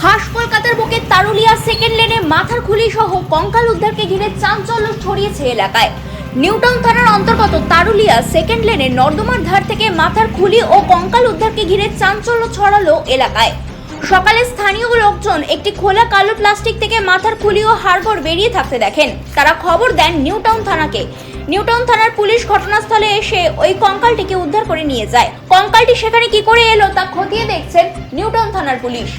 খাস কলকাতার বুকে তারুলিয়া সেকেন্ড লেনে মাথার খুলি সহ কঙ্কাল উদ্ধারকে ঘিরে চাঞ্চল্য ছড়িয়েছে এলাকায়। নিউটাউন থানার অন্তর্গত তারুলিয়া সেকেন্ড লেনে নর্দমার ধার থেকে মাথার খুলি ও কঙ্কাল উদ্ধারকে ঘিরে চাঞ্চল্য ছড়ালো এলাকায়। সকালে স্থানীয় লোকজন একটি খোলা কালো প্লাস্টিক থেকে মাথার খুলি ও হাড়গোড় বেরিয়ে থাকতে দেখেন। তারা খবর দেন নিউটাউন থানাকে। নিউটাউন থানার পুলিশ ঘটনাস্থলে এসে ওই কঙ্কালটিকে উদ্ধার করে নিয়ে যায়। কঙ্কালটি সেখানে কি করে এলো তা খতিয়ে দেখছেন নিউটন থানার পুলিশ।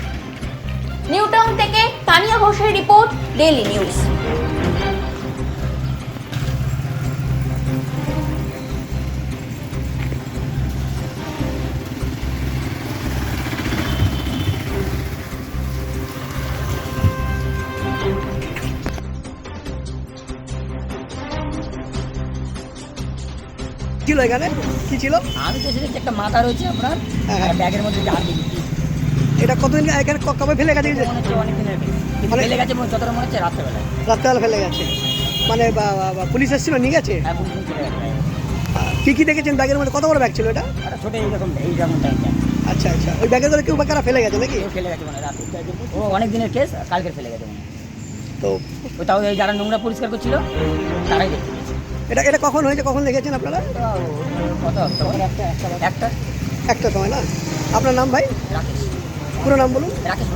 নিউটন থেকে তানিয়া ঘোষের রিপোর্ট, ডেইলি নিউজ। ছিল এখানে? কি ছিল? আমি তো সেটা একটা মাথা রয়েছে আপনার হ্যাঁ। ব্যাগের মধ্যে দিচ্ছি এটা কতদিন এখানে কবে ফেলে গেছে? মনে অনেক মানে- ফেলে গেছে মনে- যতটা মনে হচ্ছে রাত্রেবেলায়। রাত্রেবেলা ফেলে গেছে। মানে বা পুলিশ এসেছিল নিয়ে গেছে? কি কি দেখেছেন ব্যাগের মধ্যে? কত বড় ব্যাগ ছিল এটা? ছোটো এইরকম এইরকম আচ্ছা আচ্ছা। ওই ব্যাগের করে কেউ বাকারা ফেলে গেছে নাকি? ফেলে গেছে মানে রাতে। ও অনেক দিনের কেস কালকে ফেলে গেছে তো তাও এই যারা নোংরা পরিষ্কার করছিল তারাই পেয়েছে এটা এটা কখন হয়েছে? কখন দেখেছেন আপনারা? একটা। একটা সময় না? আপনার নাম ভাই? পুরো নাম বলুন। রাকেশ